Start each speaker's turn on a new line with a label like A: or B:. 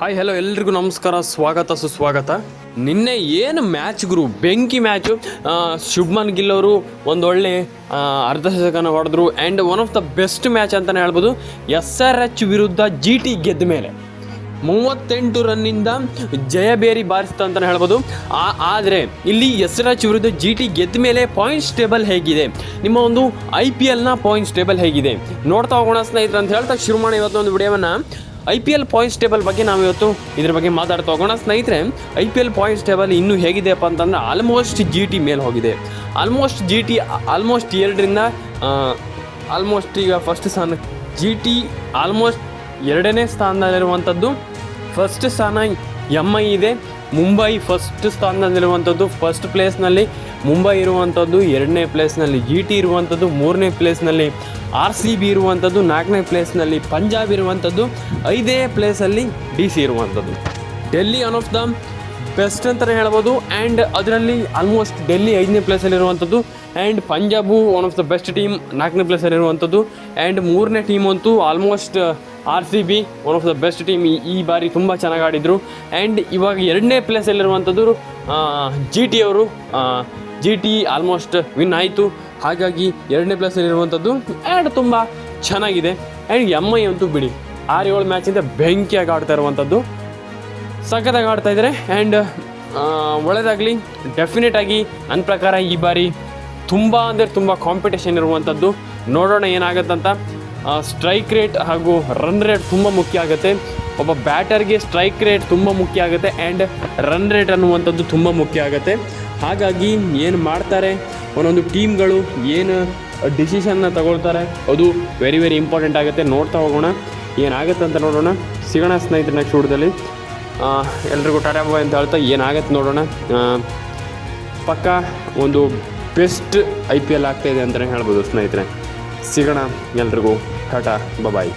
A: Hi hello ಎಲ್ರಿಗೂ ನಮಸ್ಕಾರ, ಸ್ವಾಗತ, ಸುಸ್ವಾಗತ. ನಿನ್ನೆ ಏನು ಮ್ಯಾಚ್ ಗುರು? ಬೆಂಕಿ ಮ್ಯಾಚು ಶುಭ್ಮನ್ ಗಿಲ್ ಅವರು ಒಂದೊಳ್ಳೆ ಅರ್ಧ ಶತಕನ ಹೊಡೆದ್ರು. And one of the best match ಅಂತಲೇ ಹೇಳ್ಬೋದು. ಎಸ್ ಆರ್ ಎಚ್ ವಿರುದ್ಧ ಜಿ ಟಿ ಗೆದ್ದ ಮೇಲೆ. ಮೂವತ್ತೆಂಟು ರನ್ನಿಂದ ಜಯಬೇರಿ ಬಾರಿಸ್ತ ಅಂತಲೇ ಹೇಳ್ಬೋದು. ಆದರೆ ಇಲ್ಲಿ ಎಸ್ ಆರ್ ಎಚ್ ವಿರುದ್ಧ ಜಿ ಟಿ ಗೆದ್ದ ಮೇಲೆ ಪಾಯಿಂಟ್ಸ್ ಟೇಬಲ್ ಹೇಗಿದೆ? ನಿಮ್ಮ ಒಂದು ಐ ಪಿ ಎಲ್ನ ಪಾಯಿಂಟ್ಸ್ ಟೇಬಲ್ ಹೇಗಿದೆ? ನೋಡ್ತಾ ಹೋಗೋಣ ಸ್ನೇಹಿತರೆ ಅಂತ ಹೇಳ್ತಾ ಶುರು ಮಾಡಿ ಇವತ್ತೊಂದು ವಿಡಿಯೋವನ್ನು. I P L points table ಬಗ್ಗೆ ನಾವು ಇವತ್ತು ಇದ್ರ ಬಗ್ಗೆ ಮಾತಾಡ್ತಾ ಹೋಗೋಣ. ಸ್ನೇಹಿತರೆ, I P L points table ಇನ್ನೂ ಹೇಗಿದೆಯಪ್ಪ ಅಂತಂದ್ರೆ ಆಲ್ಮೋಸ್ಟ್ ಜಿ ಟಿ ಮೇಲೆ ಹೋಗಿದೆ. ಆಲ್ಮೋಸ್ಟ್ ಜಿ ಟಿ ಆಲ್ಮೋಸ್ಟ್ ಎರಡರಿಂದ ಆಲ್ಮೋಸ್ಟ್ ಈಗ ಫಸ್ಟ್ ಸ್ಥಾನ ಜಿ ಟಿ ಆಲ್ಮೋಸ್ಟ್ ಎರಡನೇ ಸ್ಥಾನದಲ್ಲಿರುವಂಥದ್ದು. ಫಸ್ಟ್ ಸ್ಥಾನ ಎಂ ಐ ಇದೆ. ಮುಂಬೈ ಫಸ್ಟ್ ಸ್ಥಾನದಲ್ಲಿರುವಂಥದ್ದು ಫಸ್ಟ್ ಪ್ಲೇಸ್ನಲ್ಲಿ ಮುಂಬೈ ಇರುವಂಥದ್ದು, ಎರಡನೇ ಪ್ಲೇಸ್ನಲ್ಲಿ ಜಿ ಟಿ ಇರುವಂಥದ್ದು, ಮೂರನೇ ಪ್ಲೇಸ್ನಲ್ಲಿ ಆರ್ ಸಿ ಬಿ ಇರುವಂಥದ್ದು, ನಾಲ್ಕನೇ ಪ್ಲೇಸ್ನಲ್ಲಿ ಪಂಜಾಬ್ ಇರುವಂಥದ್ದು, ಐದೇ ಪ್ಲೇಸಲ್ಲಿ ಡಿ ಸಿ ಇರುವಂಥದ್ದು. Delhi one of the best ಅಂತಲೇ ಹೇಳ್ಬೋದು. ಆ್ಯಂಡ್ ಅದರಲ್ಲಿ ಆಲ್ಮೋಸ್ಟ್ ಡೆಲ್ಲಿ ಐದನೇ ಪ್ಲೇಸಲ್ಲಿರುವಂಥದ್ದು and Punjab one of the best team ನಾಲ್ಕನೇ ಪ್ಲೇಸಲ್ಲಿರುವಂಥದ್ದು ಆ್ಯಂಡ್ ಮೂರನೇ ಟೀಮ್ ಅಂತೂ almost R C B one of the best team ಈ ಬಾರಿ ತುಂಬ ಚೆನ್ನಾಗಿ ಆಡಿದರು. ಆ್ಯಂಡ್ ಇವಾಗ ಎರಡನೇ ಪ್ಲೇಸಲ್ಲಿರುವಂಥದ್ದು ಜಿ ಟಿ ಅವರು ಜಿ ಟಿ ಆಲ್ಮೋಸ್ಟ್ ವಿನ್ ಆಯಿತು. ಹಾಗಾಗಿ ಎರಡನೇ ಪ್ಲೇಸಲ್ಲಿರುವಂಥದ್ದು ಆ್ಯಂಡ್ ತುಂಬ ಚೆನ್ನಾಗಿದೆ. ಆ್ಯಂಡ್ ಎಂ ಐ ಅಂತೂ ಬಿಡಿ. ಆರು ಏಳು ಮ್ಯಾಚಿಂದ ಬೆಂಕಿಯಾಗಿ ಆಡ್ತಾ ಇರುವಂಥದ್ದು ಸಖತ್ತಾಗಿ ಆಡ್ತಾ ಇದ್ದಾರೆ. ಆ್ಯಂಡ್ ಒಳ್ಳೆಯದಾಗಲಿ ಡೆಫಿನೆಟ್ ಆಗಿ ನನ್ನ ಪ್ರಕಾರ ಈ ಬಾರಿ ತುಂಬ ಅಂದರೆ ತುಂಬ ಕಾಂಪಿಟೇಷನ್ ಇರುವಂಥದ್ದು ನೋಡೋಣ ಏನಾಗುತ್ತಂತ. ಸ್ಟ್ರೈಕ್ ರೇಟ್ ಹಾಗೂ ರನ್ ರೇಟ್ ತುಂಬ ಮುಖ್ಯ ಆಗುತ್ತೆ. ಒಬ್ಬ ಬ್ಯಾಟರ್ಗೆ ಸ್ಟ್ರೈಕ್ ರೇಟ್ ತುಂಬ ಮುಖ್ಯ ಆಗುತ್ತೆ ಆ್ಯಂಡ್ ರನ್ ರೇಟ್ ಅನ್ನುವಂಥದ್ದು ತುಂಬ ಮುಖ್ಯ ಆಗುತ್ತೆ. ಹಾಗಾಗಿ ಏನು ಮಾಡ್ತಾರೆ? ಒಂದೊಂದು ಟೀಮ್ಗಳು ಏನು ಡಿಸಿಷನ್ನ ತಗೊಳ್ತಾರೆ? ಅದು ವೆರಿ ವೆರಿ ಇಂಪಾರ್ಟೆಂಟ್ ಆಗುತ್ತೆ. ನೋಡ್ತಾ ಹೋಗೋಣ. ಏನಾಗುತ್ತೆ ಅಂತ ನೋಡೋಣ. ಸಿಗೋಣ ಸ್ನೇಹಿತರೆ ನೆಕ್ಸ್ಟ್ ಆ, ಎಲ್ರಿಗೂ ಟಾಟಾ ಬಾಯ್ ಅಂತ ಹೇಳ್ತಾ ಏನಾಗತ್ತೆ ನೋಡೋಣ. ಪಕ್ಕ ಒಂದು ಬೆಸ್ಟ್ ಐ ಪಿ ಎಲ್ ಆಗ್ತಾಯಿದೆ ಅಂತಲೇ ಹೇಳ್ಬೋದು ಸ್ನೇಹಿತರೆ. ಸಿಗೋಣ ಎಲ್ರಿಗೂ, ಟಾಟಾ ಬಾಯ್